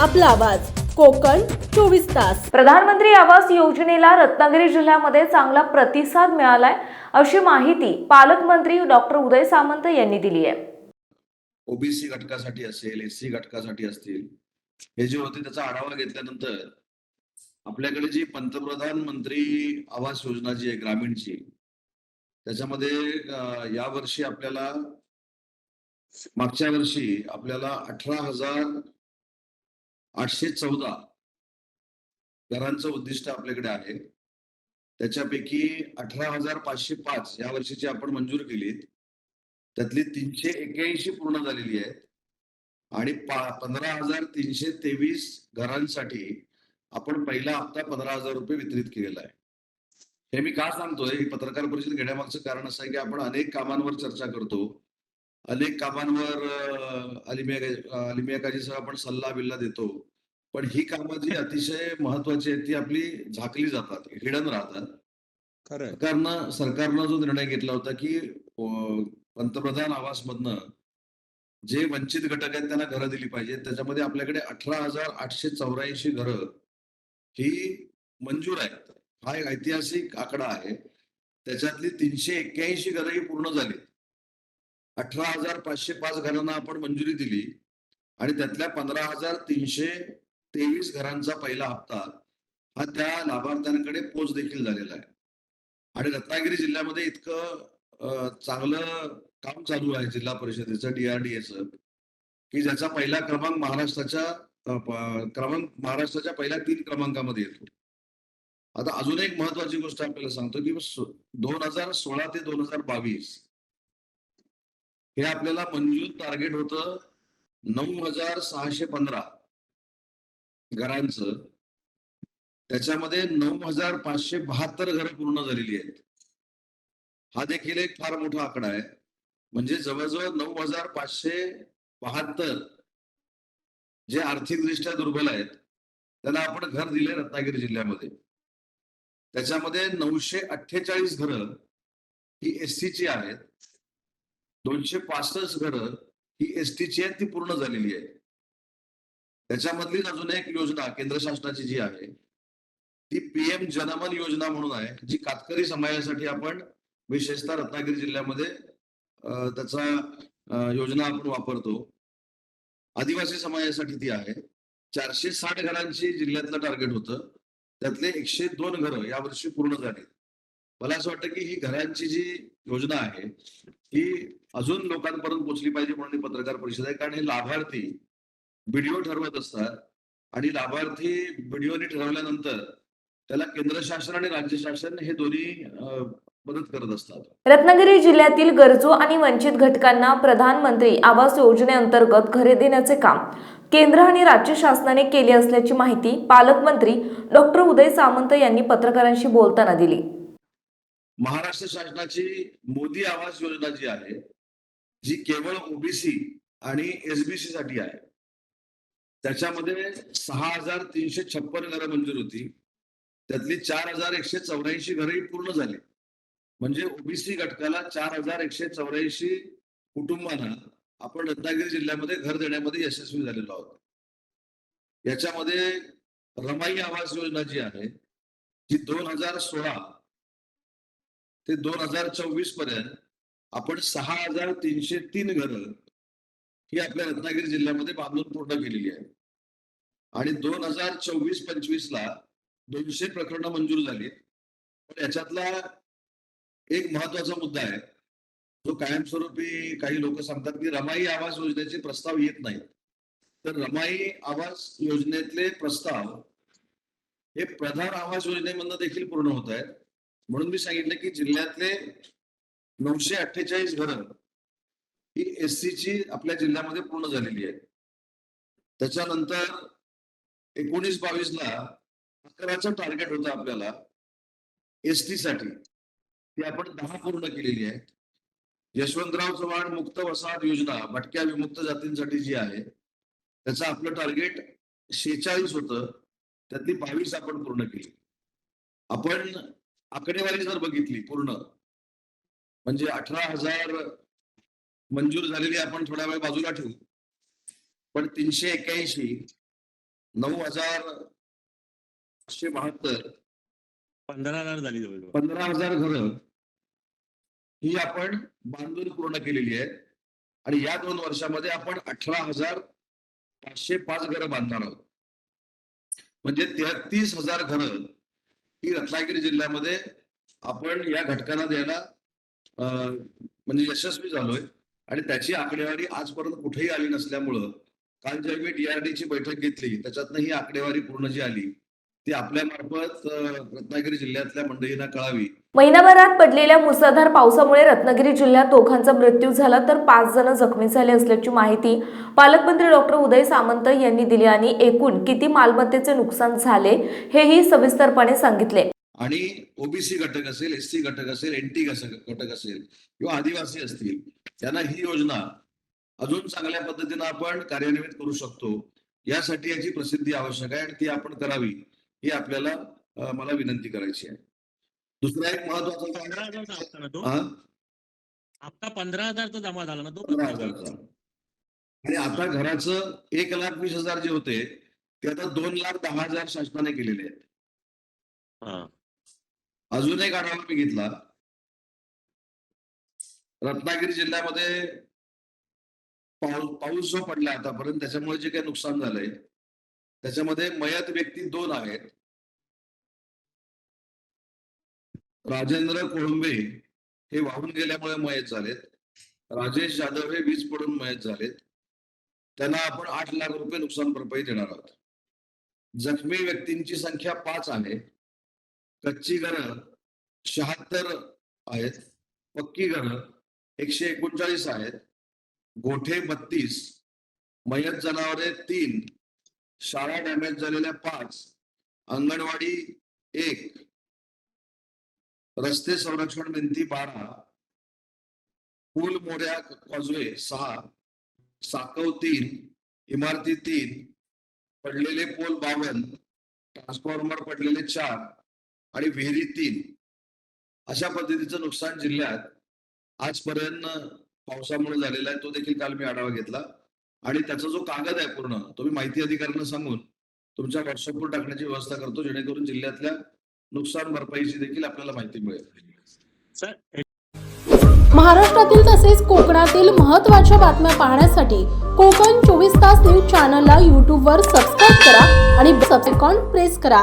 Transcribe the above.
आपला आवाज. कोकण चोवीस तास. प्रधानमंत्री आवास योजनेला रत्नागिरी जिल्ह्यामध्ये चांगला प्रतिसाद मिळालाय अशी माहिती पालकमंत्री डॉक्टर उदय सामंत यांनी दिली आहे. ओबीसी घटकासाठी असेल एससी घटकासाठी असतील हे जे होते त्याचा आढावा घेतल्यानंतर आपल्याकडे जी पंतप्रधान मंत्री आवास योजना जी आहे ग्रामीणची त्याच्यामध्ये अं, यावर्षी आपल्याला मागच्या वर्षी आपल्याला अठरा हजार आठशे चौदा घरांचं उद्दिष्ट आपल्याकडे आहे. त्याच्यापैकी अठरा हजार पाचशे पाच या वर्षीची आपण मंजूर केलीत. त्यातली तीनशे एक्याऐंशी पूर्ण झालेली आहेत. आणि पंधरा हजार तीनशे तेवीस घरांसाठी आपण पहिला हप्ता पंधरा हजार रुपये वितरित केलेला आहे. हे मी का सांगतोय? ही पत्रकार परिषद घेण्यामागचं कारण असं आहे की आपण अनेक कामांवर चर्चा करतो. अनेक कामांवर अं, अलिमिया अं, अलिमिया काजीसह आपण सल्ला बिल्ला देतो. पण ही कामं जी अतिशय महत्वाची आहेत ती आपली झाकली जातात हिडन राहतात. सरकारनं सरकारनं जो निर्णय घेतला होता की पंतप्रधान आवास मधनं जे वंचित घटक आहेत त्यांना घरं दिली पाहिजेत. त्याच्यामध्ये आपल्याकडे अठरा हजार आठशे चौऱ्याऐंशी घरं ही मंजूर आहेत. हा एक ऐतिहासिक आकडा आहे. त्याच्यातली तीनशे एक्क्याऐंशी घरं ही पूर्ण झाली अठरा हजार पाचशे पाच घरांना आपण मंजुरी दिली आणि त्यातल्या पंधरा हजार तीनशे तेवीस घरांचा पहिला हप्ता हा त्या लाभार्थ्यांकडे पोच देखील झालेला आहे. आणि रत्नागिरी जिल्ह्यामध्ये इतकं चांगलं काम चालू आहे जिल्हा परिषदेचं डीआरडीएचं की ज्याचा पहिला क्रमांक महाराष्ट्राच्या क्रमांक महाराष्ट्राच्या पहिल्या तीन क्रमांकामध्ये येतो. आता अजून एक महत्वाची गोष्ट आपल्याला सांगतो की दोन हजार सोळा ते दोन हजार बावीस हे आपल्याला मंजूर टार्गेट होतं नऊ हजार सहाशे पंधरा घरांचं. त्याच्यामध्ये नऊ हजार पाचशे बहात्तर घरं पूर्ण झालेली आहेत. हा देखील एक फार मोठा आकडा आहे. म्हणजे जवळजवळ नऊ हजार पाचशे बहात्तर जे आर्थिकदृष्ट्या दुर्बल आहेत त्यांना आपण घर दिले रत्नागिरी जिल्ह्यामध्ये. त्याच्यामध्ये नऊशे अठ्ठेचाळीस घरं ही एस ची आहेत. दोनशे पासष्ट घरं ही एस टीची आहेत ती पूर्ण झालेली आहे त्याच्यामधली अजून एक योजना केंद्र शासनाची जी आहे ती पीएम जनमन योजना म्हणून आहे जी कातकरी समाजासाठी आपण विशेषतः रत्नागिरी जिल्ह्यामध्ये त्याचा योजना आपण वापरतो. आदिवासी समाजासाठी ती आहे. चारशे साठ घरांची जिल्ह्यातलं टार्गेट होतं. त्यातले एकशे दोन घरं यावर्षी पूर्ण झाली. मला असं वाटतं की ही घरांची जी योजना आहे ही अजून लोकांपर्यंत पोहोचली पाहिजे म्हणून पत्रकार परिषद आहे. कारण हे लाभार्थी व्हिडिओ ठरवत असतात आणि लाभार्थी व्हिडिओने ठरवल्यानंतर त्याला केंद्र शासन आणि राज्य शासन हे दोन्ही मदत करत असतात. रत्नागिरी जिल्ह्यातील गरजू आणि वंचित घटकांना प्रधानमंत्री आवास योजनेअंतर्गत घरे देण्याचे काम केंद्र आणि राज्य शासनाने केले असल्याची माहिती पालकमंत्री डॉक्टर उदय सामंत यांनी पत्रकारांशी बोलताना दिली. महाराष्ट्र शासनाची मोदी आवास योजना जी आहे जी केवळ ओबीसी आणि एसबीसी साठी आहे. त्याच्यामध्ये सहा हजार तीनशे छप्पन घरं मंजूर होती. त्यातली चार हजार एकशे चौऱ्याऐंशी घरंही पूर्ण झाली. म्हणजे ओबीसी घटकाला चार हजार एकशे चौऱ्याऐंशी कुटुंबांना आपण रत्नागिरी जिल्ह्यामध्ये घर देण्यामध्ये यशस्वी झालेलो आहोत. याच्यामध्ये रमाई आवास योजना जी आहे ती दोन हजार सोळा ते दोन हजार चोवीसपर्यंत आपण सहा हजार तीनशे तीन घरं ही आपल्या रत्नागिरी जिल्ह्यामध्ये बांधून पूर्ण केलेली आहे आणि दोन हजार चोवीस पंचवीस ला दोनशे प्रकरणं मंजूर झाली पण याच्यातला एक महत्त्वाचा मुद्दा आहे. जो कायमस्वरूपी काही लोक सांगतात की रमाई आवास योजनेचे प्रस्ताव येत नाहीत. तर रमाई आवास योजनेतले प्रस्ताव हे प्रधान आवास योजनेमधनं देखील पूर्ण होत आहेत. म्हणून मी सांगितलं की जिल्ह्यातले नऊशे अठ्ठेचाळीस घरं ही एस ची आपल्या जिल्ह्यामध्ये पूर्ण झालेली आहेत. त्याच्यानंतर एकोणीस बावीस ला अकराचं टार्गेट होतं आपल्याला एस टी साठी ती आपण दहा पूर्ण केलेली आहे यशवंतराव चव्हाण मुक्त वसाहत योजना भटक्या विमुक्त जातींसाठी जी आहे त्याचं आपलं टार्गेट शेचाळीस होतं. त्यातली बावीस आपण पूर्ण केली. आपण आकडेवारी जर बघितली पूर्ण म्हणजे अठरा हजार मंजूर झालेली आपण थोड्या वेळ बाजूला ठेवू. पण तीनशे एक्क्याऐंशी नऊ हजार पाचशे बहात्तर पंधरा हजार झाली जवळजवळ. पंधरा हजार घरं ही आपण बांधून पूर्ण केलेली आहेत. आणि या दोन वर्षामध्ये आपण अठरा हजार पाचशे पाच घरं बांधणार आहोत. म्हणजे तेहतीस हजार घरं ही रत्नागिरी जिल्ह्यामध्ये आपण या घटकांना द्यायला म्हणजे यशस्वी झालोय. आणि त्याची आकडेवारी आजपर्यंत कुठेही आली नसल्यामुळं काल ज्या मी डीआरडीची बैठक घेतली त्याच्यातनं ही आकडेवारी पूर्ण जी आली. ती आपल्यामार्फत रत्नागिरी जिल्ह्यातल्या मंडळींना कळावी. महिनाभरात पडलेल्या मुसळधार पावसामुळे रत्नागिरी जिल्ह्यात दोघांचा मृत्यू झाला तर पाच जण जखमी झाले असल्याची माहिती पालकमंत्री डॉक्टर उदय सामंत यांनी दिली आणि एकूण किती मालमत्तेचे नुकसान झाले हेही सविस्तरपणे सांगितले. आणि ओबीसी घटक असेल एस सी घटक असेल एन टी घटक असेल किंवा आदिवासी असतील त्यांना ही योजना अजून चांगल्या पद्धतीनं आपण कार्यान्वित करू शकतो. यासाठी याची प्रसिद्धी आवश्यक आहे आणि ती आपण करावी ही आपल्याला मला विनंती करायची आहे. दुसरा एक महत्त्वाचा पंधरा हजारचा हप्ता ना तो? हप्ता पंधरा हजारचा जमा झाला ना तो? पंधरा हजारचा. आणि आता घराचं एक लाख वीस हजार जे होते ते आता दोन लाख दहा हजार शासनाने केलेले आहेत. अजून एक आढावा मी घेतला. रत्नागिरी जिल्ह्यामध्ये पाऊस पाऊस जो पडला आतापर्यंत त्याच्यामुळे जे काही नुकसान झालंय त्याच्यामध्ये मयत व्यक्ती दोन आहेत. राजेंद्र कोळंबे हे वाहून गेल्यामुळे मयत झालेत. राजेश जाधव हे वीज पडून मयत झालेत. त्यांना आपण आठ लाख रुपये नुकसान भरपाई देणार आहोत. जखमी व्यक्तींची संख्या पाच आहे. कच्ची घरं शहात्तर आहेत पक्की घरं एकशे एकोणचाळीस आहेत गोठे बत्तीस मयत जनावरे तीन शाळा डॅमेज झालेल्या पाच अंगणवाडी एक रस्ते संरक्षण भिंती बारा पूल मोऱ्या कॉजवे सहा साकव तीन इमारती तीन पडलेले पोल बावन ट्रान्सफॉर्मर पडलेले चार आणि विहिरी तीन. अशा पद्धतीचं नुकसान जिल्ह्यात आजपर्यंत पावसामुळे झालेला आहे तो देखील काल मी आढावा घेतला. आणि त्याचा जो कागद आहे पूर्ण तो मी माहिती अधिकाऱ्यांना सांगून तुमच्या व्हॉट्सअपवर टाकण्याची व्यवस्था करतो जेणेकरून जिल्ह्यातल्या नुकसान भरपाईची देखील आपल्याला माहिती मिळेल. सर महाराष्ट्रातील तसेच कोकणातील महत्त्वाच्या बातम्या पाहण्यासाठी कोकण चोवीस तास न्यूज चॅनलला यूट्यूबवर सबस्क्राईब करा आणि आयकॉन प्रेस करा.